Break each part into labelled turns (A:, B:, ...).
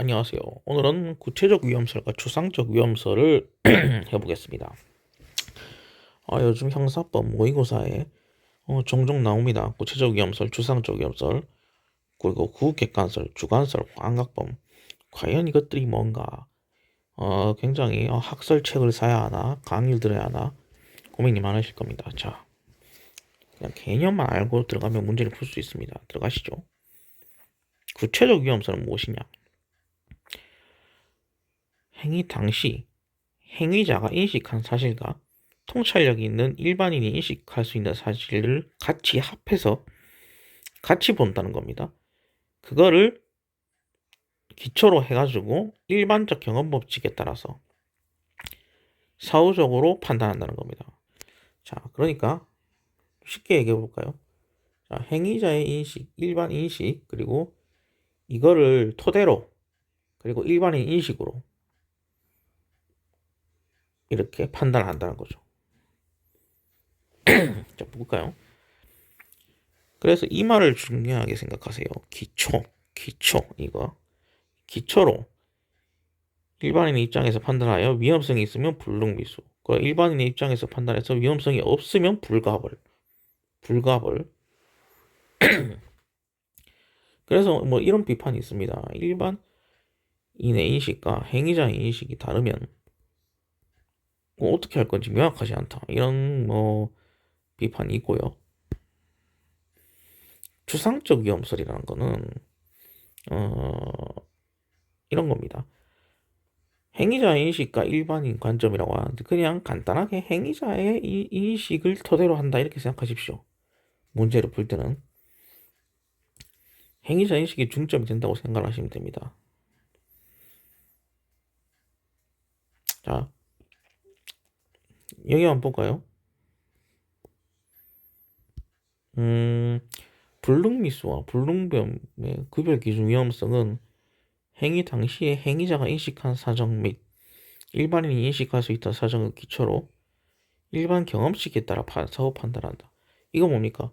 A: 안녕하세요. 오늘은 구체적 위험설과 추상적 위험설을 해보겠습니다. 아, 요즘 형사법 모의고사에 어, 종종 나옵니다. 구체적 위험설, 추상적 위험설, 그리고 구객관설, 주관설, 환각범. 과연 이것들이 뭔가? 어, 굉장히 어, 학설책을 사야 하나, 강의를 들어야 하나 고민이 많으실 겁니다. 자, 그냥 개념만 알고 들어가면 문제를 풀 수 있습니다. 들어가시죠. 구체적 위험설은 무엇이냐? 행위 당시 행위자가 인식한 사실과 통찰력이 있는 일반인이 인식할 수 있는 사실을 같이 합해서 같이 본다는 겁니다. 그거를 기초로 해가지고 일반적 경험 법칙에 따라서 사후적으로 판단한다는 겁니다. 자, 그러니까 쉽게 얘기해 볼까요? 자, 행위자의 인식, 일반 인식, 그리고 이거를 토대로, 그리고 일반인 인식으로 이렇게 판단을 한다는 거죠. 자, 볼까요? 그래서 이 말을 중요하게 생각하세요. 기초, 기초, 이거. 기초로 일반인의 입장에서 판단하여 위험성이 있으면 불능미수. 그 일반인의 입장에서 판단해서 위험성이 없으면 불가벌. 불가벌. 그래서 뭐 이런 비판이 있습니다. 일반인의 인식과 행위자의 인식이 다르면 뭐 어떻게 할 건지 명확하지 않다. 이런 뭐 비판이 있고요. 추상적 위험설이라는 거는 어 이런 겁니다. 행위자의 인식과 일반인 관점이라고 하는데 그냥 간단하게 행위자의 이 인식을 토대로 한다 이렇게 생각하십시오. 문제를 풀 때는 행위자 인식이 중점이 된다고 생각하시면 됩니다. 자, 여기 한번 볼까요? 음, 불능미수와 불능범의 구별 기준 위험성은 행위 당시에 행위자가 인식한 사정 및 일반인이 인식할 수 있던 사정을 기초로 일반 경험칙에 따라 파- 사후 판단한다. 이거 뭡니까?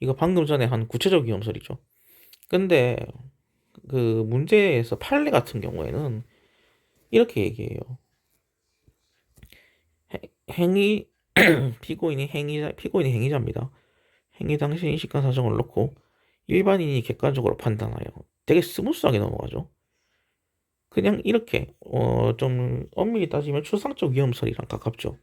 A: 이거 방금 전에 한 구체적 위험설이죠. 근데 그 문제에서 판례 같은 경우에는 이렇게 얘기해요. 해- 행위 피고인이 행위자 피고인이 행위자입니다. 행위 당시 인식한 사정을 놓고 일반인이 객관적으로 판단하여 되게 스무스하게 넘어가죠. 그냥 이렇게 어 좀 엄밀히 따지면 추상적 위험설이랑 가깝죠.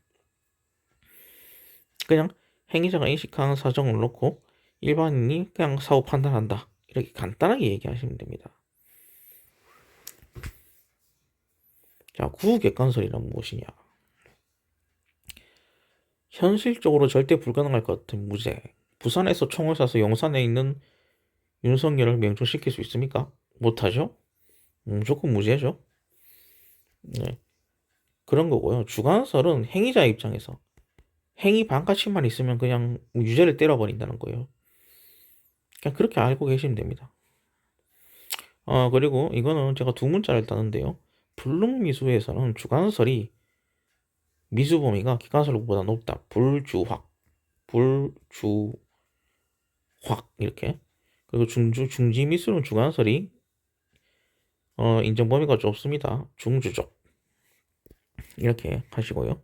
A: 그냥 행위자가 인식한 사정을 놓고 일반인이 그냥 사후 판단한다. 이렇게 간단하게 얘기하시면 됩니다. 자, 구객관설이란 무엇이냐? 현실적으로 절대 불가능할 것 같은 무죄. 부산에서 총을 쏴서 용산에 있는 윤석열을 명중시킬 수 있습니까? 못하죠? 무조건 무죄죠. 네. 그런 거고요. 주관설은 행위자 입장에서 행위 반가치만 있으면 그냥 유죄를 때려버린다는 거예요. 그냥 그렇게 알고 계시면 됩니다. 어, 그리고 이거는 제가 두 문자를 따는데요. 불능미수에서는 주관설이 미수 범위가 기관설보다 높다. 불주확, 불주확 이렇게. 그리고 중주 중지 미수는 주관설이 어, 인정 범위가 좁습니다. 중주적 이렇게 하시고요.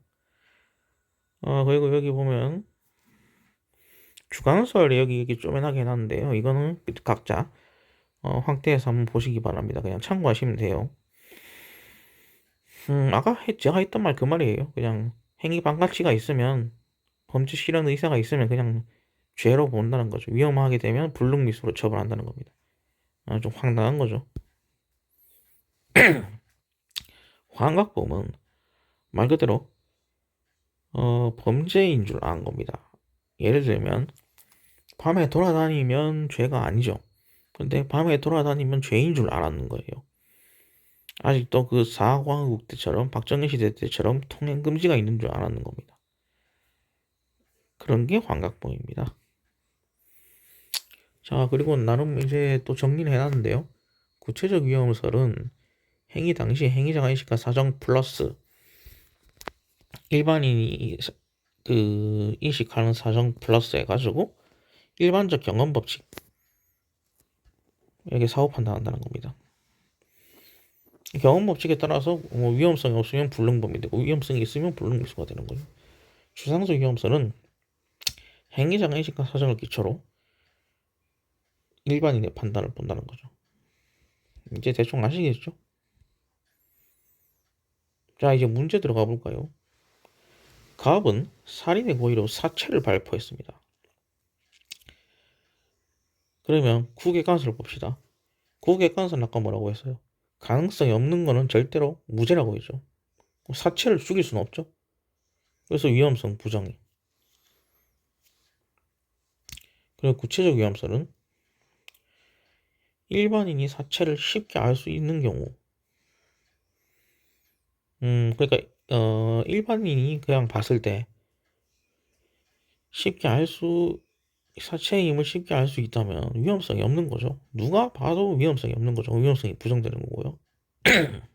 A: 어, 그리고 여기 보면 주관설이 여기 이렇게 쪼매나게 해놨는데요. 이거는 각자 어, 확대해서 한번 보시기 바랍니다. 그냥 참고하시면 돼요. 음, 아까 해- 제가 했던 말 그 말이에요. 그냥 행위 반가치가 있으면 범죄 실현 의사가 있으면 그냥 죄로 본다는 거죠. 위험하게 되면 불능미수로 처벌한다는 겁니다. 아, 좀 황당한 거죠. 환각범은 말 그대로 어, 범죄인 줄 아는 겁니다. 예를 들면 밤에 돌아다니면 죄가 아니죠. 근데 밤에 돌아다니면 죄인 줄 알았는 거예요. 아직도 그 사광국 때처럼 박정희 시대 때처럼 통행 금지가 있는 줄 알았는 겁니다. 그런 게 환각범입니다. 자, 그리고 나름 이제 또 정리를 해놨는데요. 구체적 위험설은 행위 당시 행위자가 인식한 사정 플러스 일반인이 그 인식하는 사정 플러스 해가지고 일반적 경험 법칙 이렇게 사후 판단한다는 겁니다. 경험 법칙에 따라서 뭐 위험성이 없으면 불능범이 되고 위험성이 있으면 불능미수가 되는 거예요. 추상적 위험성은 행위자가 인식한 사정을 기초로 일반인의 판단을 본다는 거죠. 이제 대충 아시겠죠? 자, 이제 문제 들어가 볼까요? 갑은 살인의 고의로 사체를 발포했습니다. 그러면 구객관수를 봅시다. 구객관수는 아까 뭐라고 했어요? 가능성이 없는 거는 절대로 무죄라고 했죠. 사체를 죽일 수는 없죠. 그래서 위험성 부정이. 그리고 구체적 위험성은 일반인이 사체를 쉽게 알 수 있는 경우. 음, 그러니까 어, 일반인이 그냥 봤을 때 쉽게 알 수, 사체의 힘을 쉽게 알 수 있다면 위험성이 없는 거죠. 누가 봐도 위험성이 없는 거죠. 위험성이 부정되는 거고요.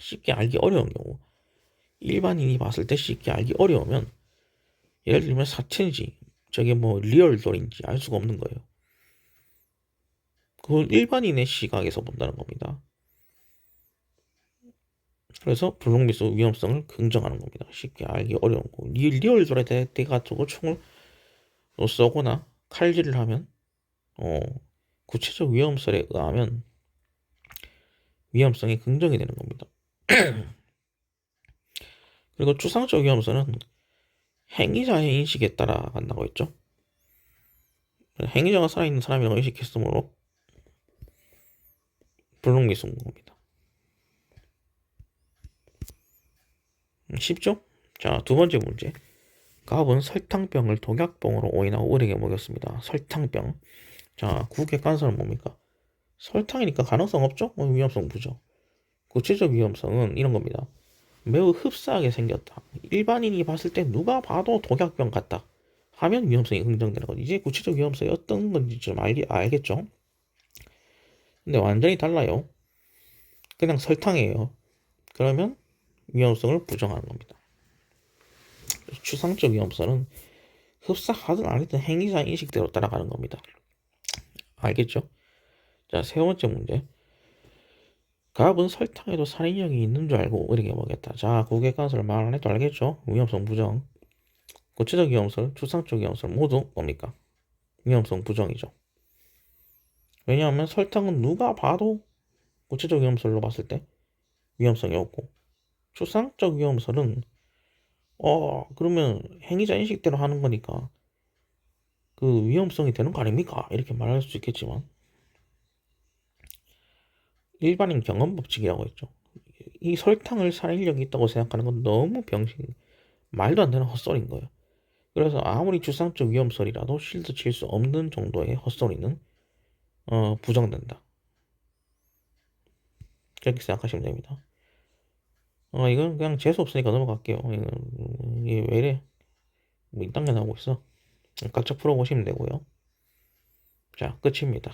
A: 쉽게 알기 어려운 경우. 일반인이 봤을 때 쉽게 알기 어려우면 예를 들면 사체인지 저게 뭐 리얼돌인지 알 수가 없는 거예요. 그걸 일반인의 시각에서 본다는 겁니다. 그래서 불능미수 위험성을 긍정하는 겁니다. 쉽게 알기 어려운 거. 리, 리얼돌에 대가지고 총을 쏘거나 칼질을 하면 어, 구체적 위험성에 의하면 위험성이 긍정이 되는 겁니다. 그리고 추상적 위험성은 행위자의 인식에 따라 간다고 했죠. 행위자가 살아있는 사람이라고 인식했으므로 불능미수인 겁니다. 쉽죠? 자, 두 번째 문제. 갑은 설탕병을 독약병으로 오인하고 을에게 먹였습니다. 설탕병. 자, 구객관설은 뭡니까? 설탕이니까 가능성 없죠? 어, 위험성 부죠. 구체적 위험성은 이런 겁니다. 매우 흡사하게 생겼다. 일반인이 봤을 때 누가 봐도 독약병 같다. 하면 위험성이 긍정되는 거지. 이제 구체적 위험성이 어떤 건지 좀 알기, 알겠죠? 근데 완전히 달라요. 그냥 설탕이에요. 그러면 위험성을 부정하는 겁니다. 추상적 위험성은 흡사하든 아니든 행위자 인식대로 따라가는 겁니다. 알겠죠? 자, 세 번째 문제. 갑은 설탕에도 살인력이 있는 줄 알고 을에게 먹였다. 자, 고객관설 말안 해도 알겠죠? 위험성 부정. 구체적 위험성, 추상적 위험성 모두 뭡니까? 위험성 부정이죠. 왜냐하면 설탕은 누가 봐도 구체적 위험성로 봤을 때 위험성이 없고 추상적 위험성은 어 그러면 행위자 인식대로 하는 거니까 그 위험성이 되는 거 아닙니까? 이렇게 말할 수 있겠지만 일반인 경험 법칙이라고 했죠. 이 설탕을 살인력이 있다고 생각하는 건 너무 병신 말도 안 되는 헛소리인 거예요. 그래서 아무리 추상적 위험설이라도 실드 칠 수 없는 정도의 헛소리는 어, 부정된다. 그렇게 생각하시면 됩니다. 어, 이건 그냥 재수 없으니까 넘어갈게요. 이게 왜 이래? 뭐 이딴 게 나오고 있어. 각자 풀어보시면 되고요. 자, 끝입니다.